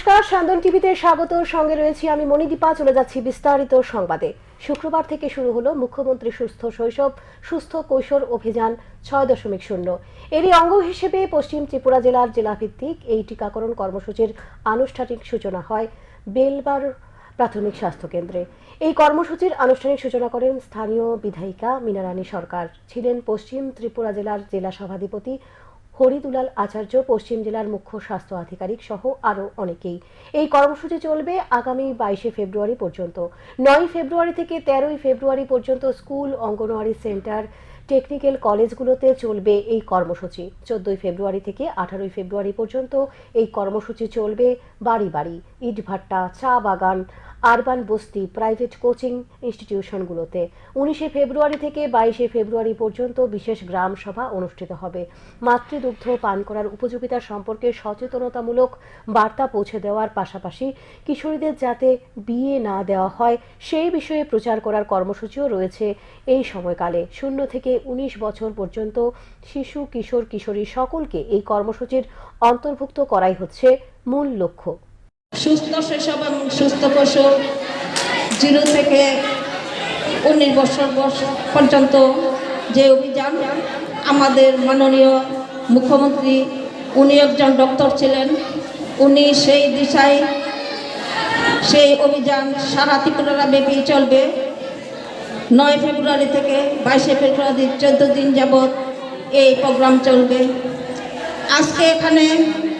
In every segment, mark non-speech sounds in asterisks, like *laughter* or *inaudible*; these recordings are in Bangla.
নমস্কার সান্দন টিভিতে স্বাগত। সঙ্গে রয়েছি আমি মণিদীপা, চলে যাচ্ছি বিস্তারিত সংবাদে। শুক্রবার থেকে শুরু হলো মুখ্যমন্ত্রী সুস্থ শৈশব, সুস্থ কৈশোর অভিযান, ছয় দশমিক শূন্য। এরই অঙ্গ হিসেবে পশ্চিম ত্রিপুরা জেলার জেলাভিত্তিক এই টিকাকরণ কর্মসূচির আনুষ্ঠানিক সূচনা হয় বেলবার প্রাথমিক স্বাস্থ্য কেন্দ্রে। এই কর্মসূচির আনুষ্ঠানিক সূচনা করেন স্থানীয় বিধায়িকা মীনারানী সরকার। ছিলেন পশ্চিম ত্রিপুরা জেলার জেলা সভাধিপতি হরিদুলাল আচার্য, পশ্চিম জেলার মুখ্য স্বাস্থ্য আধিকারিক সহ আরও অনেকেই। এই কর্মসূচি চলবে আগামী বাইশে ফেব্রুয়ারি পর্যন্ত। নয় ফেব্রুয়ারি থেকে তেরোই ফেব্রুয়ারি পর্যন্ত স্কুল, অঙ্গনওয়াড়ি সেন্টার, টেকনিক্যাল কলেজগুলোতে চলবে এই কর্মসূচি। চোদ্দই ফেব্রুয়ারি থেকে আঠারোই ফেব্রুয়ারি পর্যন্ত এই কর্মসূচি চলবে বাড়ি বাড়ি। ইটভাট্টা, চা বাগান আরবান বস্তি প্রাইভেট কোচিং ইনস্টিটিউশনগুলোতে। উনিশে ফেব্রুয়ারি থেকে বাইশে ফেব্রুয়ারি পর্যন্ত বিশেষ গ্রাম সভা অনুষ্ঠিত হবে। মাতৃদুগ্ধ পান করার উপযোগিতা সম্পর্কে সচেতনতামূলক বার্তা পৌঁছে দেওয়ার পাশাপাশি কিশোরীদের যাতে বিয়ে না দেওয়া হয়, সেই বিষয়ে প্রচার করার কর্মসূচিও রয়েছে এই সময়কালে। শূন্য থেকে উনিশ বছর পর্যন্ত শিশু, কিশোর, কিশোরী সকলকে এই কর্মসূচির অন্তর্ভুক্ত করাই হচ্ছে মূল লক্ষ্য। সুস্থ শৈশব এবং সুস্থ পশু জিরো থেকে উনিশ বছর পর্যন্ত যে অভিযান, আমাদের মাননীয় মুখ্যমন্ত্রী, উনি একজন ডক্টর ছিলেন। উনি সেই দিশায় সেই অভিযান সারা ত্রিপুরা ব্যাপী চলবে। নয় ফেব্রুয়ারি থেকে বাইশে ফেব্রুয়ারি চোদ্দ দিন যাবৎ এই প্রোগ্রাম চলবে। আজকে এখানে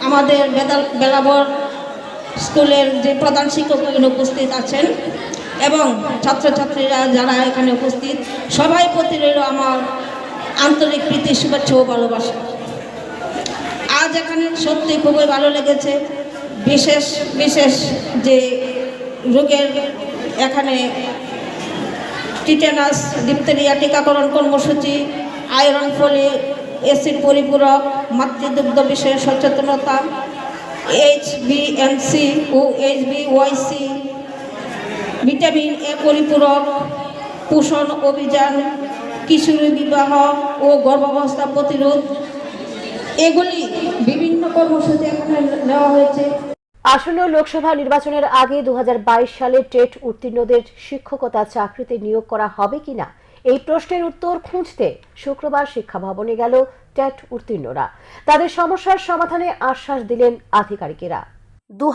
আমাদের বেদাল বেলাবর স্কুলের যে প্রধান শিক্ষক উপস্থিত আছেন এবং ছাত্রছাত্রীরা যারা এখানে উপস্থিত, সবাই প্রতি আমার আন্তরিক প্রীতি, শুভেচ্ছা ও ভালোবাসা। আজ এখানে সত্যি খুবই ভালো লেগেছে। বিশেষ বিশেষ যে রোগের এখানে টিটেনাস, ডিপথেরিয়া টিকাকরণ কর্মসূচি, আয়রন ফলি অ্যাসিড পরিপূরক, মাতৃদুগ্ধ বিষয়ে সচেতনতা H BMC O H B YC vitamin A পরিপূরক, পোষণ অভিযান, কিশোরী বিবাহ ও গর্ভাবস্থা প্রতিরোধ। এগুলি বিভিন্ন কর্মসূচি এখানে নেওয়া হয়েছে। আসন্ন লোকসভা নির্বাচনের আগে দু হাজার বাইশ সালে টেট উত্তীর্ণদের শিক্ষকতা চাকরিতে নিয়োগ করা হবে কিনা এই প্রশ্নের উত্তর খুঁজতে শুক্রবার শিক্ষা ভবনে গেল টেট উত্তীর্ণরা। তাদের সমস্যার সমাধানে আশ্বাস দিলেন আধিকারিকেরা। দু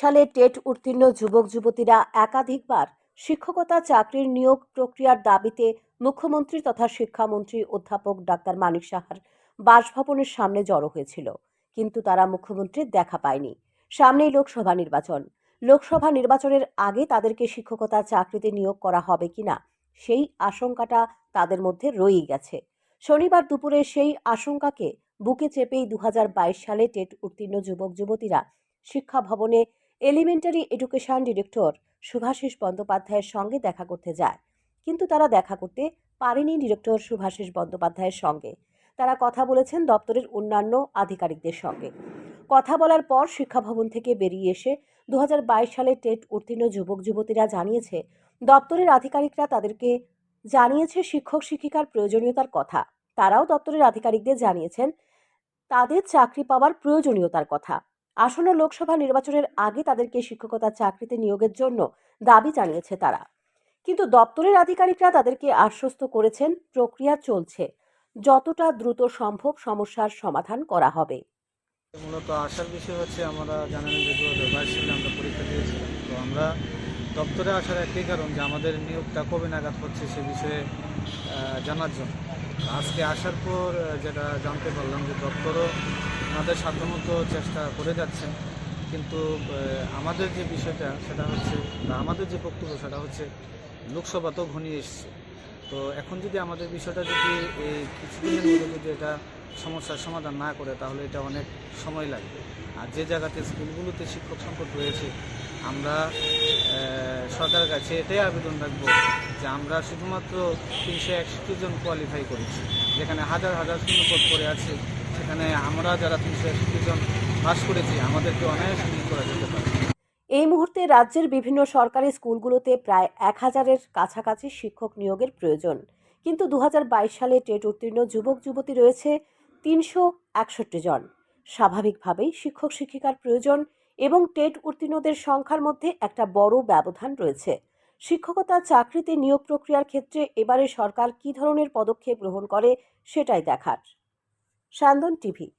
সালে টেট উত্তীর্ণ যুবক যুবতীরা একাধিকবার শিক্ষকতা চাকরির নিয়োগ প্রক্রিয়ার দাবিতে মুখ্যমন্ত্রী তথা শিক্ষামন্ত্রী অধ্যাপক ডাক্তার মানিক সাহার বাসভবনের সামনে জড়ো হয়েছিল। কিন্তু তারা মুখ্যমন্ত্রীর দেখা পায়নি। সামনেই লোকসভা নির্বাচন। লোকসভা নির্বাচনের আগে তাদেরকে শিক্ষকতা চাকরিতে নিয়োগ করা হবে কিনা সেই আশঙ্কাটা তাদের মধ্যে রয়েই গেছে। শনিবার দুপুরে সেই আশঙ্কাকে বুকে চেপেই দু হাজার বাইশ সালে টেট উত্তীর্ণ যুবক, যুবতীরা শিক্ষা ভবনে এলিমেন্টারি এডুকেশন ডিরেক্টর সুভাষিস বন্দ্যোপাধ্যায়ের সঙ্গে দেখা করতে যায়। কিন্তু তারা দেখা করতে পারেনি ডিরেক্টর সুভাষিস বন্দ্যোপাধ্যায়ের সঙ্গে। তারা কথা বলেছেন দপ্তরের অন্যান্য আধিকারিকদের সঙ্গে। কথা বলার পর শিক্ষা ভবন থেকে বেরিয়ে এসে দু হাজার বাইশ সালে টেট উত্তীর্ণ যুবক, যুবতীরা জানিয়েছে দপ্তরের আধিকারিকরা তাদেরকে জানিয়েছে শিক্ষক শিক্ষিকার প্রয়োজনীয়তার কথা। তারাও দপ্তরের আধিকারিকদের জানিয়েছেন তাদের চাকরি পাওয়ার প্রয়োজনীয়তার কথা। আসন্ন লোকসভা নির্বাচনের আগে তাদেরকে শিক্ষকতা চাকরিতে নিয়োগের জন্য দাবি জানিয়েছে তারা। কিন্তু দপ্তরের আধিকারিকরা তাদেরকে আশ্বস্ত করেছেন, প্রক্রিয়া চলছে। যতটা দ্রুত সম্ভব সমস্যার সমাধান করা হবে। মূলত আসার বিষয় হচ্ছে, আমরা জানেন যে দু হাজার বাইশ সালে আমরা পরীক্ষা দিয়েছিলাম। তো আমরা দপ্তরে আসার একটাই কারণ যে আমাদের নিয়োগটা কবে নাগাদ হচ্ছে সে বিষয়ে জানার জন্য। আজকে আসার পর যেটা জানতে পারলাম যে দপ্তরও আমাদের সাধ্যমতো চেষ্টা করে যাচ্ছেন কিন্তু আমাদের যে বিষয়টা, সেটা হচ্ছে, বা আমাদের যে বক্তব্য, সেটা হচ্ছে লোকসভা তো ঘনিয়ে এসছে। তো এখন যদি আমাদের বিষয়টা যদি এই কিছুদিনের মধ্যে যদি এটা সমস্যার সমাধান না করে, তাহলে এটা অনেক সময় লাগবে। আর যে জায়গাতে স্কুলগুলোতে শিক্ষক সংকট রয়েছে আমরা সরকারের কাছে এটাই আবেদন রাখব যে আমরা শুধুমাত্র তিনশো একষট্টি জন কোয়ালিফাই করেছি। যেখানে হাজার হাজার শূন্যপদ পড়ে আছে, সেখানে আমরা যারা তিনশো একষট্টি জন পাস করেছি, আমাদেরকে অনায়াসে নিয়োগ করা যেতে পারে। এই মুহূর্তে রাজ্যের বিভিন্ন সরকারি স্কুলগুলোতে প্রায় এক হাজারের কাছাকাছি শিক্ষক নিয়োগের প্রয়োজন। কিন্তু দু হাজার বাইশ সালে টেট উত্তীর্ণ যুবক, যুবতী রয়েছে তিনশো একষট্টি জন। স্বাভাবিকভাবেই শিক্ষক শিক্ষিকার প্রয়োজন এবং টেট উত্তীর্ণদের সংখ্যার মধ্যে একটা বড় ব্যবধান রয়েছে। শিক্ষকতা, চাকরিতে নিয়োগ প্রক্রিয়ার ক্ষেত্রে এবারে সরকার কী ধরনের পদক্ষেপ গ্রহণ করে সেটাই দেখার। সান্দন টিভি।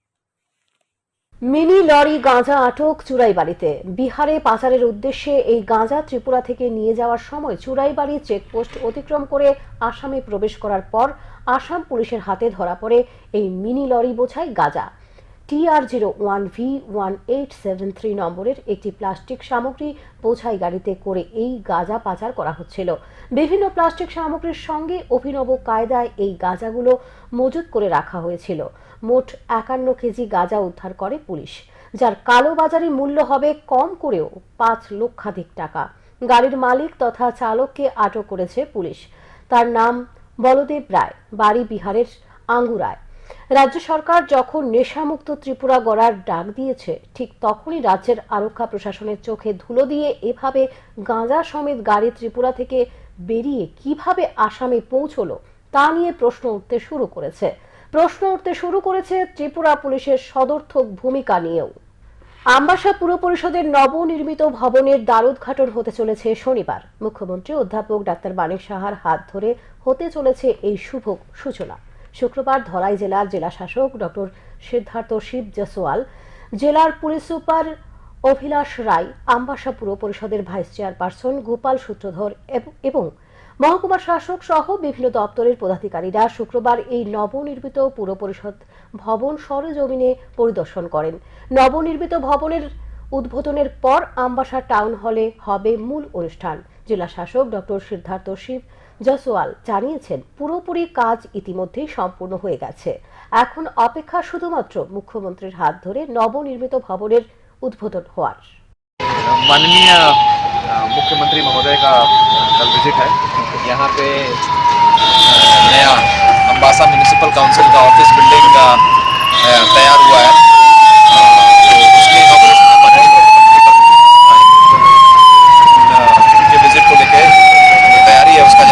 মিনি লরি গাঁজা আটক চুরাইবাড়িতে বিহারে পাচারের উদ্দেশ্যে এই গাঁজা ত্রিপুরা থেকে নিয়ে যাওয়ার সময় চুরাই চুরাইবাড়ি চেকপোস্ট অতিক্রম করে আসামে প্রবেশ করার পর আসাম পুলিশের হাতে ধরা পড়ে এই মিনি লরি বোঝাই গাঁজা। TR zero one V one eight seven three নম্বরের একটি প্লাস্টিক সামগ্রী বোঝাই গাড়িতে করে এই গাঁজা পাচার করা হচ্ছিল। বিভিন্ন প্লাস্টিক সামগ্রীর সঙ্গে অভিনব কায়দায় এই গাঁজাগুলো মজুত করে রাখা হয়েছিল। মোট একান্ন কেজি গাঁজা উদ্ধার করে পুলিশ, যার কালোবাজারি মূল্য হবে কম করেও পাঁচ লক্ষাধিক টাকা। গাড়ির মালিক তথা চালককে আটক করেছে পুলিশ। তার নাম বলদেব রায়, বাড়ি বিহারের আঙ্গুরায়। রাজ্য সরকার যখন নেশামুক্ত ত্রিপুরা গড়ার ডাক দিয়েছে, ঠিক তখনই রাজ্যের আরক্ষা প্রশাসনের চোখে ধুলো দিয়ে এভাবে গাঁজা সমেত গাড়ি ত্রিপুরা থেকে বেরিয়ে কীভাবে আসামে পৌঁছলো, তা নিয়ে প্রশ্ন উঠতে শুরু করেছে। প্রশ্ন উঠতে শুরু করেছে ত্রিপুরা পুলিশের সদর্থক ভূমিকা নিয়েও। আমবাসা পুর পরিষদের নবনির্মিত ভবনের দ্বারোদ্ঘাটন হতে চলেছে শনিবার। মুখ্যমন্ত্রী অধ্যাপক ডাক্তার মানিক সাহার হাত ধরে হতে চলেছে এই শুভ সূচনা। শুক্রবার ধলাই জেলার জেলা শাসক ডক্টর সিদ্ধার্থ শিব জসওয়াল জেলার পুলিশ সুপার অভিলাষ রায় আমবাসা পুর পরিষদের ভাইস চেয়ারপারসন গোপাল সূত্রধর এবং মহকুমা শাসক সহ বিভিন্ন দপ্তরের পদাধিকারীরা শুক্রবার এই নবনির্মিত পুর পরিষদ ভবন সরজমিনে পরিদর্শন করেন। নবনির্মিত ভবনের উদ্বোধনের পর আমবাসা টাউন হলে হবে মূল অনুষ্ঠান। জেলা শাসক ডক্টর সিদ্ধার্থ শিব জসওয়াল জানিয়েছেন পুরোপুরি কাজ ইতিমধ্যেই সম্পূর্ণ হয়ে গেছে এখন অপেক্ষা শুধুমাত্র মুখ্যমন্ত্রীর হাত ধরে নবনির্মিত ভবনের উদ্বোধন হওয়ার माननीय अ, मुख्यमंत्री महोदय का कल विजिट है यहाँ पे अ, नया अम्बासा म्यूनिसिपल काउंसिल का ऑफिस बिल्डिंग अ, अ, तैयार हुआ है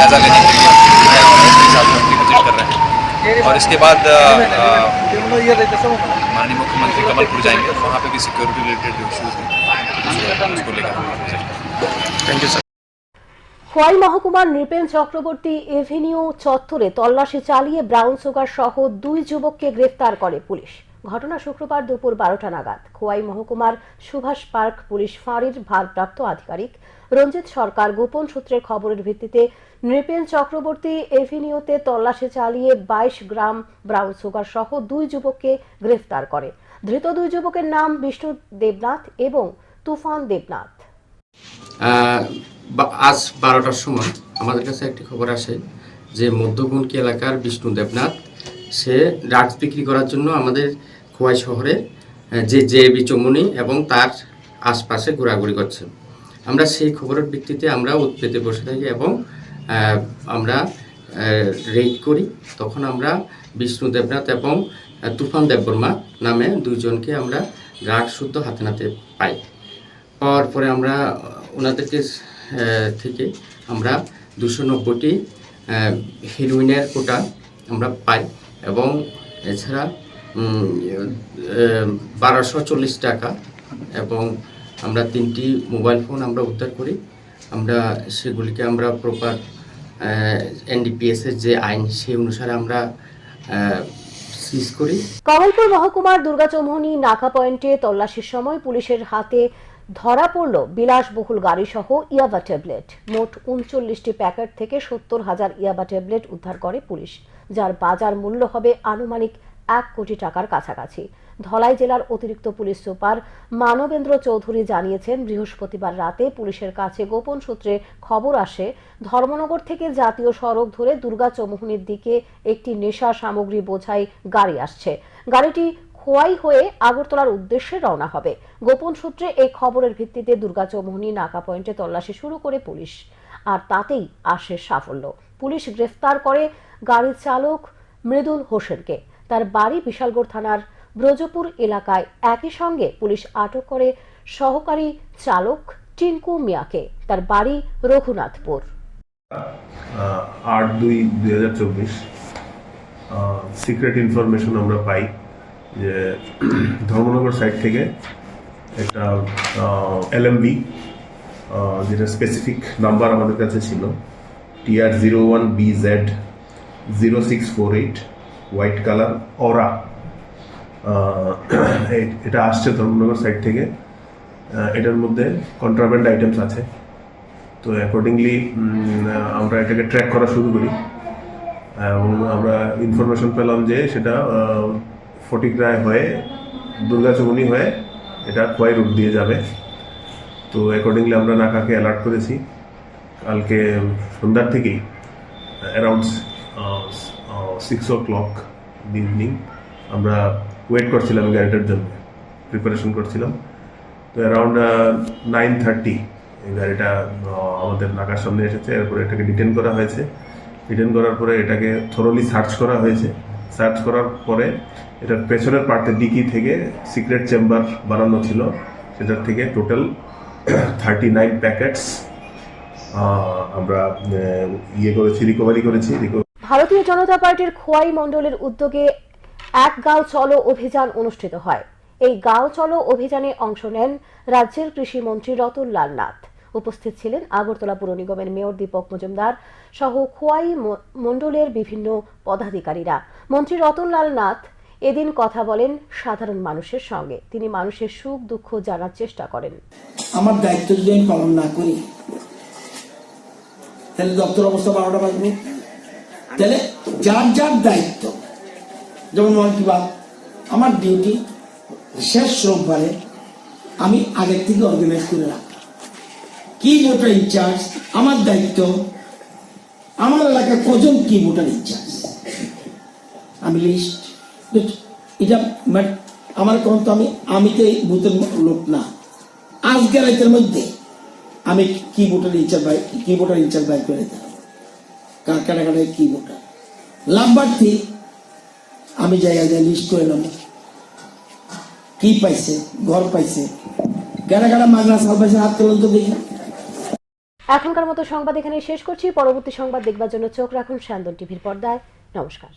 जायजा लेने के लिए आया हूं। उसके साथ मंत्री विजिट कर रहे हैं और इसके बाद अ, अ, माननीय मुख्यमंत्री कमलपुर जाएंगे वहाँ पे भी सिक्योरिटी रिलेटेड इश्यूज हैं उसको लेकर हम visit करेंगे। थैंक यू सर খোয়াই মহকুমার নৃপেন চক্রবর্তী এভিনিউ চত্বরে তল্লাশি চালিয়ে ব্রাউন সুগার সহ দুই যুবককে গ্রেফতার করে পুলিশ ঘটনা শুক্রবার দুপুর বারোটা নাগাদ খোয়াই মহকুমার সুভাষ পার্ক পুলিশ ফাঁড়ির ভারপ্রাপ্ত আধিকারিক রঞ্জিত সরকার গোপন সূত্রের খবরের ভিত্তিতে নৃপেন চক্রবর্তী এভিনিউতে তল্লাশি চালিয়ে বাইশ গ্রাম ব্রাউন সুগার সহ দুই যুবককে গ্রেফতার করে। ধৃত দুই যুবকের নাম বিষ্ণু দেবনাথ এবং তুফান দেবনাথ। আজ বারোটার সময় আমাদের কাছে একটি খবর আসে যে মধ্যগুনকি এলাকার বিষ্ণু দেবনাথ, সে ড্রাগস বিক্রি করার জন্য আমাদের খোয়াই শহরে যে জে বি চমুনি এবং তার আশপাশে ঘোরাঘুরি করছে আমরা সেই খবরের ভিত্তিতে আমরা উৎপেতে বসে থাকি এবং আমরা রেড করি। তখন আমরা বিষ্ণু দেবনাথ এবং তুফান দেববর্মা নামে দুইজনকে আমরা ড্রাগস শুদ্ধ হাতে নাতে পাই। পাওয়ার পরে আমরা, ওনাদেরকে থেকে আমরা দুশো নব্বইটি হিরোইনের কোটা আমরা পাই এবং এছাড়া বারোশো চল্লিশ টাকা এবং আমরা তিনটি মোবাইল ফোন আমরা উদ্ধার করি। আমরা সেগুলিকে আমরা প্রপার এনডিপিএসের যে আইন সেই অনুসারে আমরা কমলপুর মহকুমার দুর্গাচৌমুহনী নাকা পয়েন্টে তল্লাশির সময় পুলিশের হাতে ধরা পড়ল বিলাসবহুল গাড়িসহ ইয়াবা ট্যাবলেট। মোট উনচল্লিশটি প্যাকেট থেকে সত্তর হাজার ইয়াবা ট্যাবলেট উদ্ধার করে পুলিশ, যার বাজার মূল্য হবে আনুমানিক এক কোটি টাকার কাছাকাছি। ধলাই জেলার অতিরিক্ত পুলিশ সুপার মানবেন্দ্র চৌধুরী জানিয়েছেন, বৃহস্পতিবার রাতে পুলিশের কাছে গোপন সূত্রে খবর আসে, ধর্মনগর থেকে জাতীয় সড়ক ধরে দুর্গা চৌমুহনীর দিকে একটি নেশা সামগ্রী বোঝাই গাড়ি আসছে। গাড়িটি খোয়াই হয়ে আগরতলার উদ্দেশ্যে রওনা হবে। গোপন সূত্রে এই খবরের ভিত্তিতে দুর্গা চৌমুহনী নাকা পয়েন্টে তল্লাশি শুরু করে পুলিশ, আর তাতেই আসে সাফল্য। পুলিশ গ্রেফতার করে গাড়ির চালক মৃদুল হোসেনকে। তার বাড়ি বিশালগড় থানার ব্রজপুর এলাকায় একই সঙ্গে পুলিশ আটক করে সহকারী চালক টিঙ্কু মিয়াকে। তার বাড়ি রঘুনাথপুর। আট দুই দুই হাজার চব্বিশ। সিক্রেট ইনফরমেশন আমরা পাই যে ধর্মনগর সাইড থেকে একটা এলএমবি যেটা স্পেসিফিক নাম্বার আমাদের কাছে ছিল TR zero one B Z zero six four eight white colour ওরা *clears throat* এটা আসছে ধর্মনগর সাইড থেকে। এটার মধ্যে কন্ট্রাব্যান্ড আইটেমস আছে। তো অ্যাকর্ডিংলি আমরা এটাকে ট্র্যাক করা শুরু করি। এবং আমরা ইনফরমেশন পেলাম যে সেটা ফটিকরায় হয়ে দুর্গাচমনি হয়ে এটা খোয়াই রুট দিয়ে যাবে। তো অ্যাকর্ডিংলি আমরা নাকাকে অ্যালার্ট করেছি। কালকে সন্ধ্যার থেকেই around six o'clock evening আমরা ওয়েট করছিলাম গাড়িটার জন্য। প্রিপারেশন করছিলাম। তো অ্যারাউন্ড নাইন থার্টি এই গাড়িটা আমাদের নাকার সামনে এসেছে। এরপরে এটাকে ডিটেন করা হয়েছে। ডিটেন করার পরে এটাকে থরলি সার্চ করা হয়েছে। সার্চ করার পরে এটার পেছনের পার্টে ডিকি থেকে সিক্রেট চেম্বার বানানো ছিল। সেটার থেকে টোটাল থার্টি নাইন প্যাকেটস আমরা ইয়ে করেছি রিকভারি করেছি। ভারতীয় জনতা পার্টির খোয়াই মণ্ডলের উদ্যোগে এক গাঁও চলো অভিযান অনুষ্ঠিত হয়। এই গাঁও চলো অভিযানে অংশ নেন রাজ্যের কৃষিমন্ত্রী রতন লাল নাথ। উপস্থিত ছিলেন আগরতলা পুর নিগমের মেয়র দীপক মজুমদার সহ খোয়াই মণ্ডলের বিভিন্ন পদাধিকারীরা। মন্ত্রী রতনলাল নাথ এদিন কথা বলেন সাধারণ মানুষের সঙ্গে। তিনি মানুষের সুখ দুঃখ জানার চেষ্টা করেন। আমার দায়িত্ব যদি আমি পালন না করি, তাহলে দপ্তর অবস্থা বারোটা বাজবে। তাহলে যার যার দায়িত্ব যেমন মন কি বাত আমার ডিউটি শেষ রোববারে আমি আগের থেকে অর্গানাইজ করে রাখলাম কি ভোটার ইনচার্জ আমার দায়িত্ব, আমার এলাকার কজন কি ভোটার ইনচার্জ আমি লিস্ট এটা মানে আমার কোন তো আমি আমি তো এই বুথের লোক না। আজকে রাতের মধ্যে আমি কি ভোটার ইনচার্জ বাই কি ভোটার ইনচার্জ বাই করে দিতাম কার কাটা কাটায় কি ভোটার লাভবার্থী আমি জায়গায় যায় লিস্ট করে নেব। কি পাইছে? ঘর পাইছে। গেলে কারা মাগনা সাল পাইছে, হাত তোলেন তো দেখি। এখনকার মতো সংবাদ এখানে শেষ করছি। পরবর্তী সংবাদ দেখবার জন্য চোখ রাখুন স্যান্দন টিভির পর্দায়। নমস্কার।